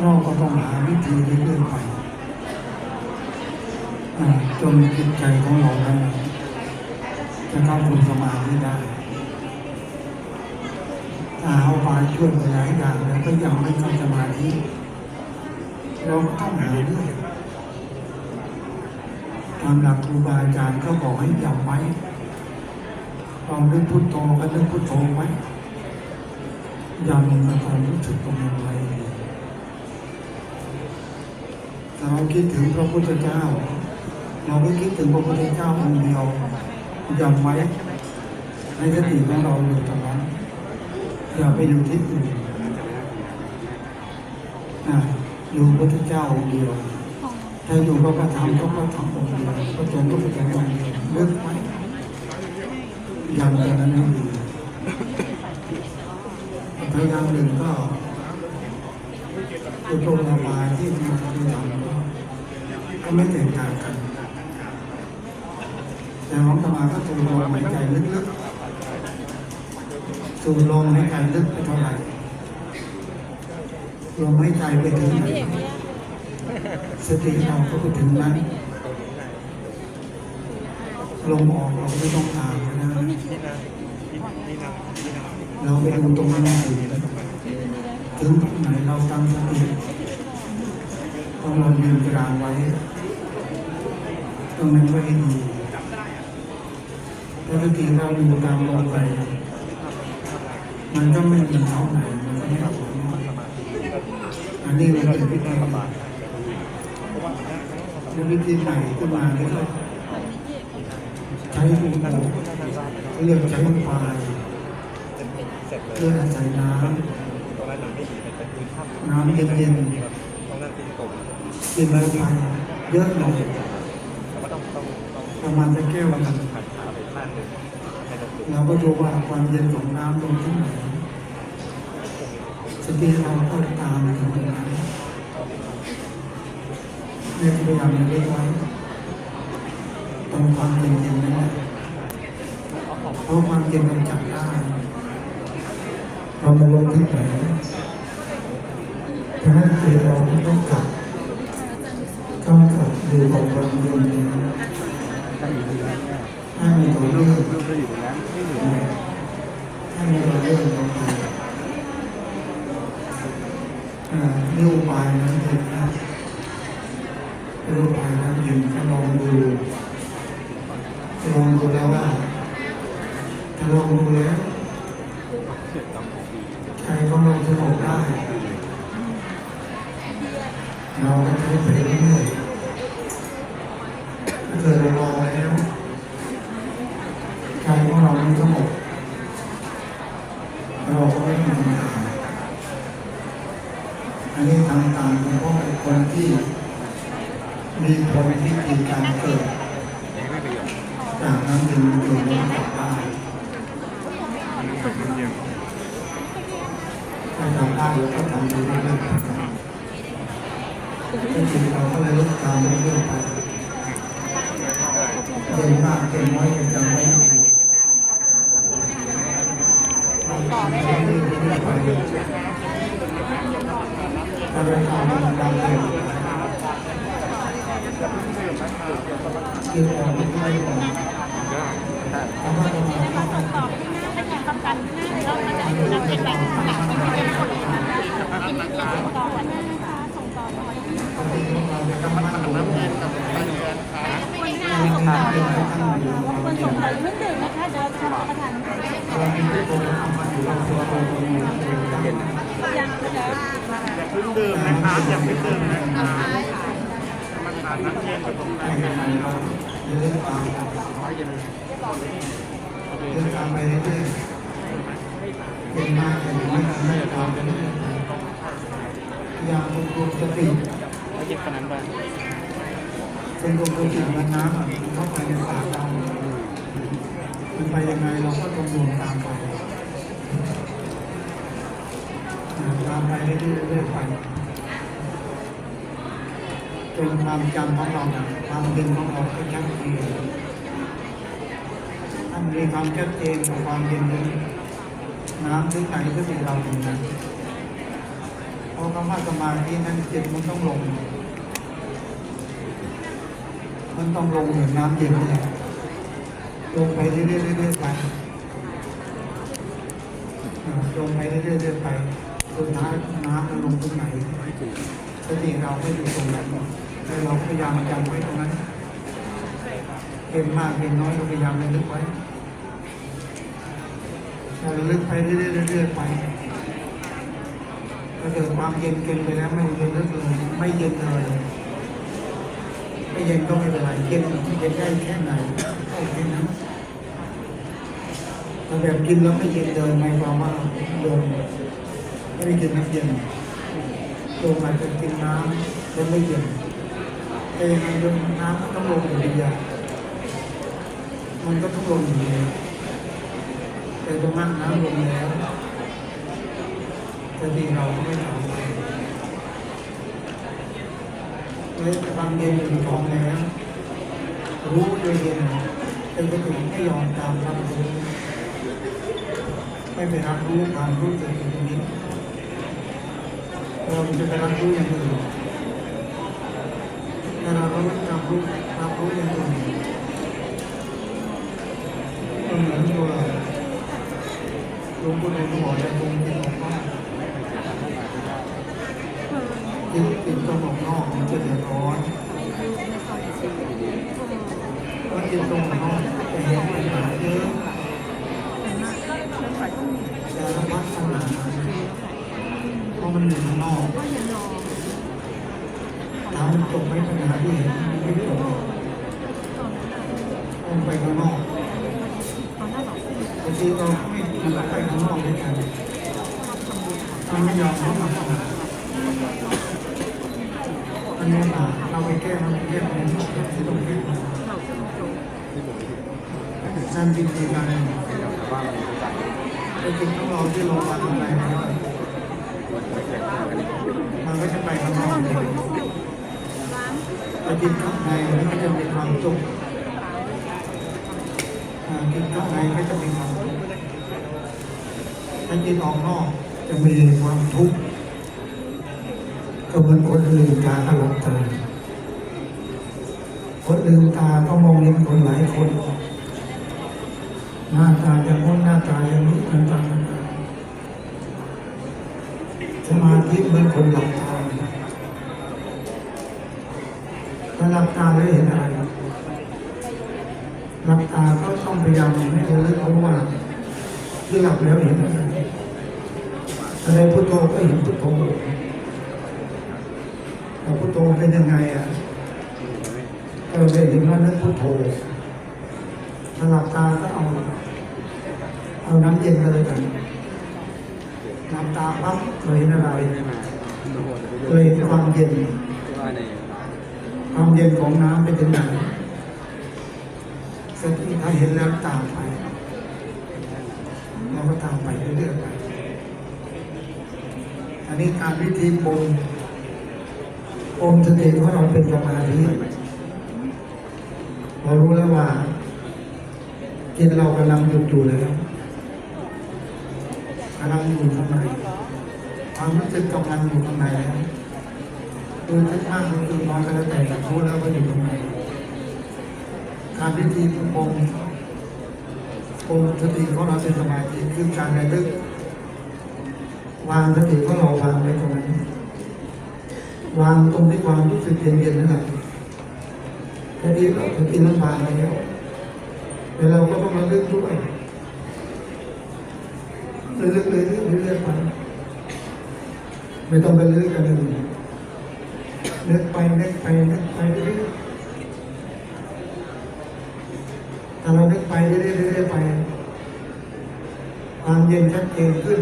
เราก็ต้องหาวิธีเรื่อยๆไปจนจิตใจของเรานั้นจะเข้าสู่สมาธิได้ถ้าเอาไปช่วยไปหลายอย่างแล้วก็ยังไม่เข้าสมาธิเราก็ต้องหาเรื่อยตามหลักครูบาอาจารย์ก็บอกให้จำไว้ลองนึกพุทโธก็นึกพุทโธไว้ ย้ำกับความรู้สึกตรงนั้นไว้เราคิดถึงพระพุทธเจ้า เราไม่คิดถึงพระพุทธเจ้าองค์เดียวจำไว้ในสติของเราอยู่ตรงนั้นอย่าไปอยู่ที่อื่นนะอยู่พระพุทธเจ้าองค์เดียว ถ้าอยู่พระประธรรมก็พระธรรมองค์เดียวพระสงฆ์ก็พระสงฆ์องค์เดียวเลือกไว้ย้ำตรงนั้นให้ดี พยายามหนึ่งก็อุดมระบาที่มีคำถามก็ไม่แตกต่างกัน แต่ของสมาก็สูดลมหายใจลึกๆสูดลมหายใจลึกไปเท่าไหร่ลมหายใจไปถึงไหนสติเราก็ไปถึงนั้นลมออกเราไม่ต้องตามก็ได้ เราไปดูตรงนั้นอยู่ถึงตรงไหนเราตั้งสติต้องเรายืนกลางไว้ ตรงนั้นไว้ให้ดีปกติเราอยู่ตามลมไป มันก็ไม่มีเท่าไหนมันก็ไม่เอาอันนี้มันเป็นวิธีเป็นวิธีใหม่ขึ้นมาเลยใช้หู เรียกใช้ปลายเพื่ออาศัยน้ำน้ำเย็นๆกินแล้วไปเยอะหน่อยประมาณจะแก้วละเราก็ดูว่าความเย็นของน้ำลงที่ไหนสติเราก็ตามถึงตรงนั้นเรียกพยายามเรียกไว้ตรงความเย็นเย็นนั่นแหละ เพราะความเย็นมันจับได้เรามาลงที่ไหนถ้าะฉะนั้นใจเราต้องกลับ แล้วใจของสมองได้เราก็ใช้ไปเรื่อย จริงเราก็เลยลดตามเรื่อยไปเก่งมากเก่งน้อยเก่งจังไม่รู้ต่อได้เลยไปถ้าเราทำมันดังเร็วคือเราไม่ได้หวังเพราะว่าเราไม่ได้หวังต่อที่หน้าเป็นอย่างประกันหน้าเลยเราจะให้เราเป็นแบบหลักเป็นเป็นคนกินต่อ อคนส่งต่อเรื่องดื่มนะคะเดี๋ยวทำประทานเราเป็นผู้คนทำมันอยู่ในตัวเราตรงนี้ยังเดี๋ยวเพิ่งดื่มนะครับอย่าเพิ่งดื่มนะครับมันทานน้ำเย็นกับผมให้ยังไงเราจะเล่นตามเล่นตามไปเรื่อยๆเป็นมากเป็นน้อยไม่ตามไปเรื่อยๆพยายามควบคุมสติ เย็นขนาดนั้นเป็นควบคุมติมันน้ำอะมันเข้าไปในปากเรามันไปยังไงเราก็ต้องดูตามไปตามไปเรื่อยๆไปจนความจำของเราเนี่ยความดึงของเราก็ชัดเจนถ้ามีความชัดเจนกับความเย็นนี้น้ำถึงไหนก็เป็นเราถึงนั้นราะคำว่าสมาธินั้นจิตมันต้องลง มันต้องลงเหมือนน้ำเย็นนี่ยละลงไปเรื่อยๆเรื่อยๆไปลงไปเรื่อยๆเรื่อยๆไปสุดท้ายน้ำมันลงตรงไหนสติเราไม่อยู่ตรงนั้นแต่เราพยายามจำไว้ตรงนั้นเห็นมากเห็นน้อยเราพยายามระลึกไว้เราระลึกไปเรื่อยๆเรื่อยๆไปถ้าเกิดความเย็นเกินไปแล้วไม่ระลึกเลยไม่เย็นเลย ไม่เย็นก็ไม่เป็นไรเย็นเย็นได้แค่ไหนก็แค่นั้นแต่แบบกินแล้วไม่เย็นเดินหมายความว่าโยมไม่ได้กินน้ำเย็นโยมอาจจะกินน้ำแล้วไม่เย็นแต่ยังไงโยมน้ำก็ต้องลงอยู่ดีอะมันก็ต้องลงอยู่ดีแต่ตรงนั้นน้ำลงแล้วแต่ดีเราไม่ทำ เลยความเย็นอยู่ท้องแล้วรู้โดยเย็นเป็นสติไม่ยอมตามรับรู้ไม่ไปรับรู้ความรู้สึกตรงนี้เราจะไปรับรู้อย่างอื่นแต่เราไม่รับรู้รับรู้อย่างอื่นก็เหมือนตัวหลวงปู่ในหัวใจตรงที่บอกว่า กินกินตรงออกนอกมันจะเดือดร้อนถ้ากินตรงออกนอกจะเห็นปัญหาเยอะแต่ละพัฒนาเพราะมันอยู่ข้างนอกถามมันจบไหมปัญหาที่เห็นไม่จบต้องไปข้างนอกบางทีเราไม่มันก็ไปข้างนอกด้วยกันมันไม่ยอมเข้ามาปัญหา อันนี้มา เราไปแก้มันแก้มันที่ต้องแก้นั่นจริงๆนะแต่จริงต้องรอที่เราฟังอะไรนะครับมันก็จะไปข้างนอกเลยแต่จิตข้างในมันก็จะมีความสุขอ่าจิตข้างในก็จะมีความสุขแต่จิตออกนอกจะมีความทุกข์ก็เหมือนคนลืมตาก็หลับตา คนลืมตาก็มองเห็นคนหลายคน หน้าตาอย่างน้นหน้าตาอย่างนี้ต่างๆสมาธิเหมือนคนหลับตาถ้าหลับตาแล้วเห็นอะไรหลับตาก็ต้องพยายามให้ระลึกรู้ว่าที่หลับแล้วเห็นอะไรอะไรพุทโธก็เห็นพุทโธ พระพุทโธเป็นยังไงอะเราเรียนถึงว่านึกพุทโธถ้าหลับตาก็เอา เอาน้ำเย็นมาเลยกันหลับตาปั๊บเราเห็นอะ ไรเราเห็นความเย็นความเย็นของน้ำเป็นยังไงสติถ้าเห็นแล้วตามไปเราก็ตามไปเรื่อยๆไปอันนี้การวิธีปรุงองค์สติของเราเป็นสมาธิเรารู้แล้วว่าจิตเรากำลังหยุดอยู่แล้วกำลังอยู่ข้างใน ความรู้สึกกำลังอยู่ข้างในแล้วดูทึกมากดูทึกน้อยก็แล้วแต่รู้แล้วว่าอยู่ข้างในการวิธีองค์องค์สติของเราเป็นสมาธิคือการระลึกวางสติของเราวางไว้ตรงนั้นวางตรงที่ความรู้สึกเย็นๆนั่นแหละแค่นี้เราจะกินน้ำบานแล้วแต่เราก็ต้องระลึกด้วยระลึกเลยเรื่อยๆไป ไม่ต้องไประลึกกันเลยนึกไปนึกไปนึกไปเรื่อยๆถ้าเรานึกไปเรื่อยเรื่อยๆไป ความเย็นชัดเจนขึ้น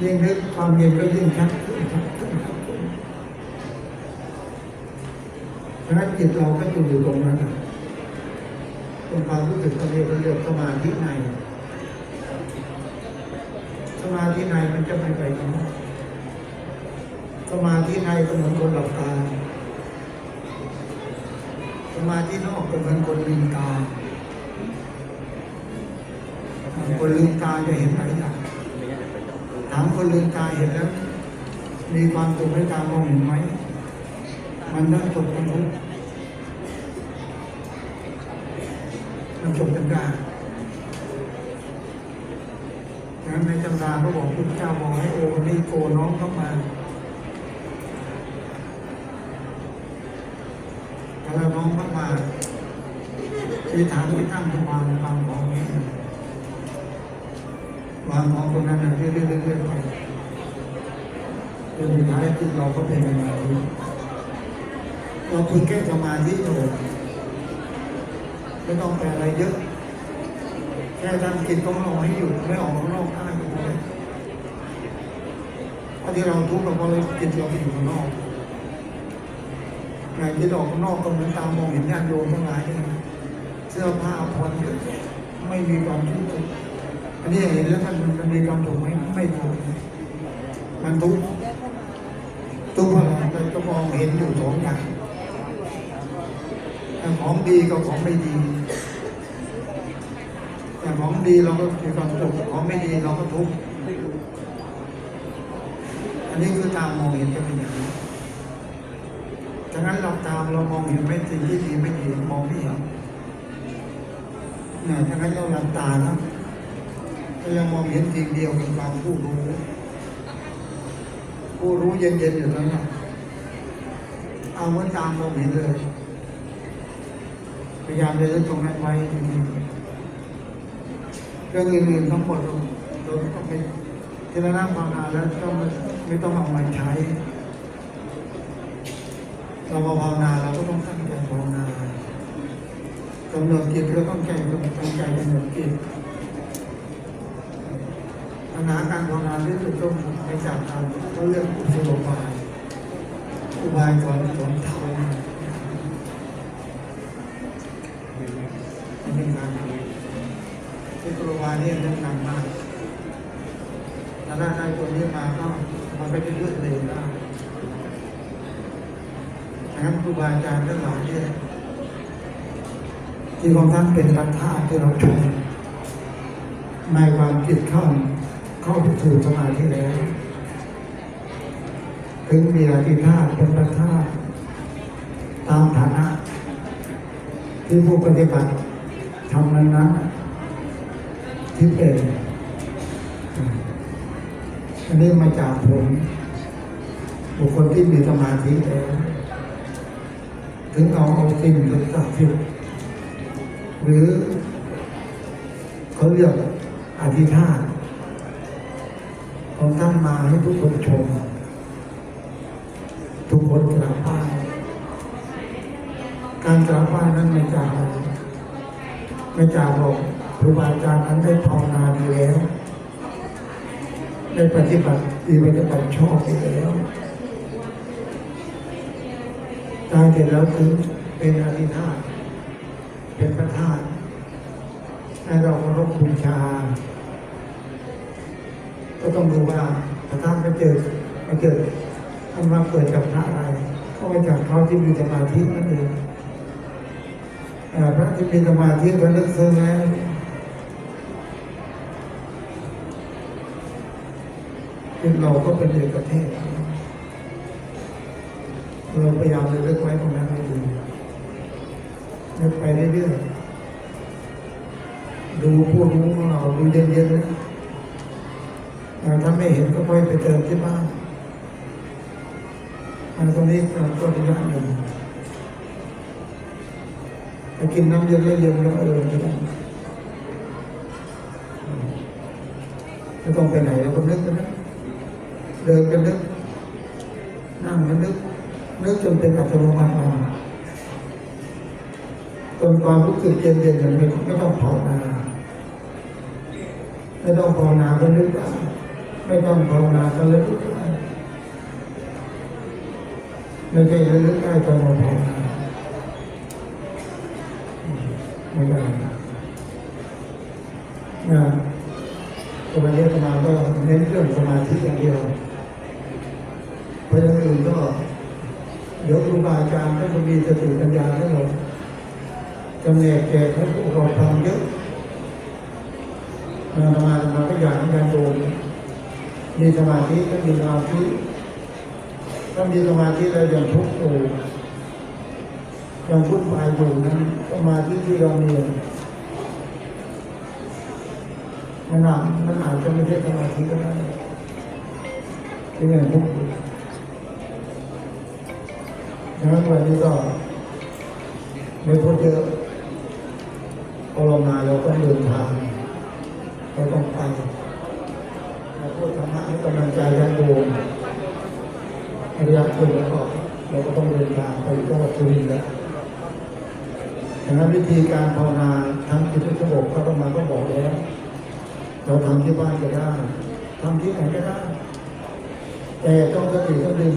ยิ่งนึกความเย็นก็ยิ่งชัดขึ้นชัดขึ้นชัดขึ้นฉะนั้นจิตเราก็จะอยู่ตรงนั้นตรงความรู้สึกตรงนี้เราเรียกสมาธิใน มาธิในมันจะไม่ไปข้างนอกสมาธิในก็เหมือนคนหลับตา สมาธินอกก็เหมือนคนลืมตา คนลืมตาจะเห็นหลายอย่างแต่ามคนลืมตาเห็นแล้ว มีความสุขให้ตามองเห็นไหม มันทั้งสุขทั้งทุกข์มันจบกันได้ นั้นในตำราเขาบอกพุทธเจ้าบอกให้โอนี่โกน้องเข้ามาถ้าเราน้องเข้ามาที่ฐานที่ตั้งที่วางวางของนี้วางของตรงนั้นเรื่อยๆเรื่อยๆไปจนสุดท้ายจิตเราก็เป็นสมาธิเราคุณแค่สมาธิเถอะไม่ต้องแปลอะไรเยอะแค่ทำกิจของเราให้อยู่ไม่ออกข้างนอกได้ก็พอแล้วเพราะที่เราทุกข์เราเพราะเราจิตเราไปอยู่ข้างนอกไงจิตออกข้างนอกก็เหมือนตามมองเห็นญาติโยมทั้งหลายเนี่เสื้อผ้าผ่อนเยอะแยะไม่มีความทุกข์อันนี้เห็นแล้วมันมันมีความถูกข์ไหมไม่ถูกมันทุกข์ทุกข์อะไรเราจะมองเห็นอยู่สองอย่างแต่ของดีกับของไม่ดีแต่ของดีเราก็มีความสุขของไม่ดีเราก็ทุกข์ อันนี้คือตามมองเห็นจะเป็นอย่างนี้ฉะนั้นเราตามเรามองเห็นไม่สิ่งที่ดีไม่ดีมองไม่เห็นเนี่ยฉะนั้นเราหลับตานะเรายังมองเห็นสิ่งเดียวคือความผู้รู้ ผู้รู้เย็นๆอยู่แล้วนะเอาไว้ตามมองเห็นเลย พยายามจะยึดตรงนั้นไว้ดีๆเรื่องอื่นๆทั้งหมดเราต้องไปที่เรานั่งภาวนาแล้วก็ไม่ ไม่ต้องเอามาใช้ เรามาภาวนาเราก็ต้องตั้งใจภาวนากำหนดจิตก็ต้องใจตั้งใจกำหนดจิตปัญหาการภาวนาที่สุดต้องไปจากการเขาเรื่องอุศโลบาย อุบายสอนสอนธรรมอันนี้การที่อุศโลบายนี่เรื่องนำมากถ้าได้ได้ตัวนี้มาก็ มันก็จะเลือกเร็วได้ดังนั้นครูบาอาจารย์ทั้งหลายเนี่ยที่ของท่านเป็นรัฐธาที่เราชมในความจิตเข้าเข้าสู่สมาธิแล้วถึงมีอธิธาตุเป็นประธาตุตามฐานะ ที่ผู้ปฏิบัติทำนั้นนั้นที่เป็น อันนี้มาจากผลบุคคลที่มีสมาธิแล้วถึงเอาเอาสิ่งศักดิ์สิทธิ์หรือเขาเรียกอธิษฐานของท่านมาให้ทุกคนชม ทุกคนกราบไหว้การกราบไหว้นั้นไม่จากไรไม่จากบอกครูบาอาจารย์นั้นได้ภาวนาดีแล้ว ได้ปฏิบัติดีปฏิบัติชอบไปแล้วตายเสร็จแล้วคือเป็นอธิษฐานเป็นประธานให้เราเคารพบูชา ก็ต้องดูว่าพระธาตุไม่เกิดม่เกิดทำมาเกิดจากพระอะไรก็มาจากเขาที่มีสมาธินั่นเองเอ่พระที่มีสมาธิก็เลิกซึ้งแล้ว ซึ่งเราก็เป็นเอกเทศเราพยายามจะเลิกไว้ตรงนั้นให้ดีเลิกไปเรื่อยๆดูผู้รู้ของเราดูเย็นๆนะแต่ถ้าไม่เห็นก็ค่อยไปเติมที่บ้านอันตรงนี้ก็ระยะหนึ่งไปกินน้ำเย็นแล้วเย็นแล้วเออไม่ได้ไม่ต้องไปไหนแล้วก็นึกกันนะ เดินกันนึกนั่งกันนึกนึกจนเป็นอัตโนมัติมาจนความรู้สึกเย็นๆอย่างนี้ไม่ต้องภาวนาไม่ต้องภาวนาก็นึกได้ไม่ต้องภาวนาก็ระลึกได้ไม่ใช่ระลึกได้ตอนเราภาวนาไม่ได้นะตัวนี้สมาก็เน้นเรื่องสมาธิอย่างเดียว ราะอย่างอื่นก็เดี๋ยวครูบาอาจารย์ท่านก็มีสติปัญญาทั้งหมดจำแนกแจกให้พวกเราฟังเยอะมามามาก็อยากให้การโดนมีสมาธิถ้ามีสมาธิถ้ามีสมาธิเราอย่างทุกข์อยู่อย่างวุ่นวายอยู่นั้นสมาธิที่เรามีมันอาจมันอาจจะไม่ใช่สมาธิก็ได้ที่อย่างทุกข์ ดังนั้นวันนี้ก็ไม่พูดเยอะพอเรามาเราก็เดินทางเราต้องไปเราพูดธรรมะให้กำลังใจกันดูอริยคุณแล้วก็เราก็ต้องเดินทางไปจังหวัดสุรินทร์แล้วดังนั้นวิธีการภาวนาทั้งจิตและสมองพระธรรมาก็บอกแล้วเราทำที่บ้านก็ได้ทำที่ไหนก็ได้แต่ต้องสติต้องดึง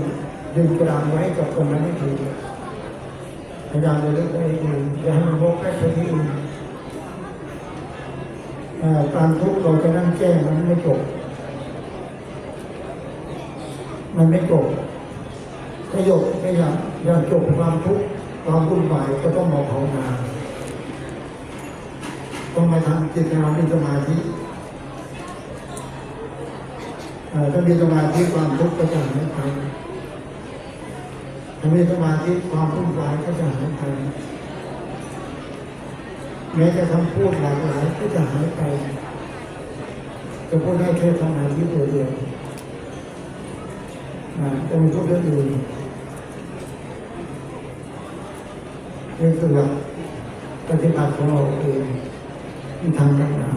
ดึงกระดานไว้กับตรงนั้นให้ดีพยายามจะเลือกให้ดีอย่าให้มันโบกแค่ที่อื่นอ่าการทุกเราจะนั่งแก้มันไม่จบมันไม่จบประโยคไม่อยากอยากจบความทุกข์ความวุ่นวายก็ต้องมาภาวนาต้องมาทำจิตนาเราในสมาธิถ้ามีสมาธิความทุกข์ก็จะหายไป ถ้ามีสมาธิความวุ่นวายก็จะหายไปแม้จะคำพูดหลากหลายก็จะหายไปจะพูดได้แค่สมาธิตัวเดียวนะจะมีทุกเรื่องอื่นนี่คือหลักปฏิบัติของเราเองที่ทำกันมา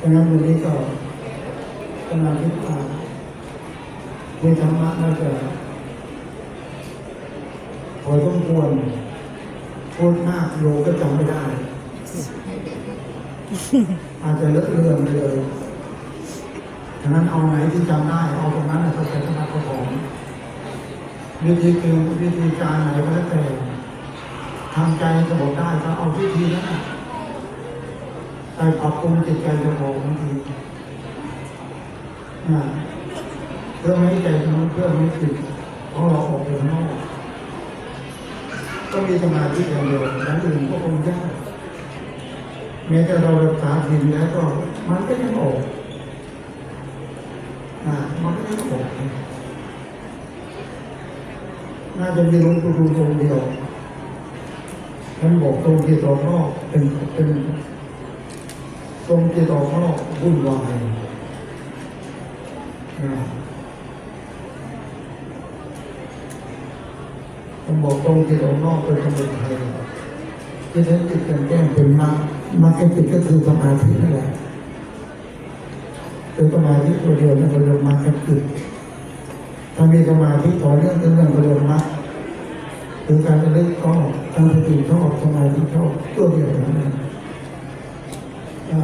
ดังนั้นวันนี้ก็กำลังคิดว่า ในธรรมะน่าจะพอต้องควรพูดมากโยก็จำไม่ได้ อาจจะเลอะเลือนไปเลยฉะนั้นเอาไหนที่จำได้ เอาตรงนั้นนะครับเป็นธรรมะของวิธีคือวิธีการไหนก็แล้วแต่ทำใจสงบได้ก็เอาวิธีนั้นน่ะไปปรับปรุงจิตใจสงบบางทีอ่า เพื่อไม่ให้ใจมันเพื่อไม่ให้จิตของเราออกไปข้างนอกต้องมีสมาธิอย่างเดียวอย่างอื่นก็คงยากแม้แต่เรารักษาศีลแล้วก็มันก็ยังออกอ่ามันก็ไม่ออกน่าจะมีหลวงปู่ดูตรงเดียวท่านบอกตรงที่ตรงนอกเป็นเป็นตรงที่ตรงนอกวุ่นวายอ่า ท่านบอกตรงที่ตรงนอกเป็นสมุทัยที่ท่านจิตกันแก้งเป็นมรรคมรรคจิตก็คือสมาธินั่นแหละเป็นสมาธิตัวเดียวนั่นเรียกมรรคจิตถ้ามีสมาธิต่อเนื่องต่อเนื่องเรียกมรรคคือการระลึกชอบการสติชอบสมาธิชอบตัวเดียวเท่นั้นอ่า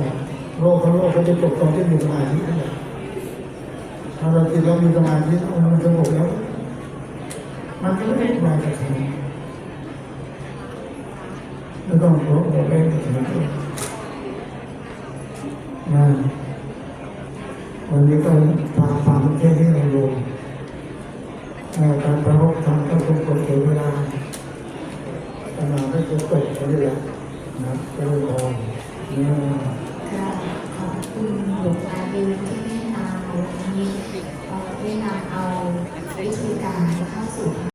โลกทั้งโลกเขาจะจบตอนที่มีสมาธินั่นแหละถ้าเราจิตเรามีสมาธิเอามันสงบแล้ว มัน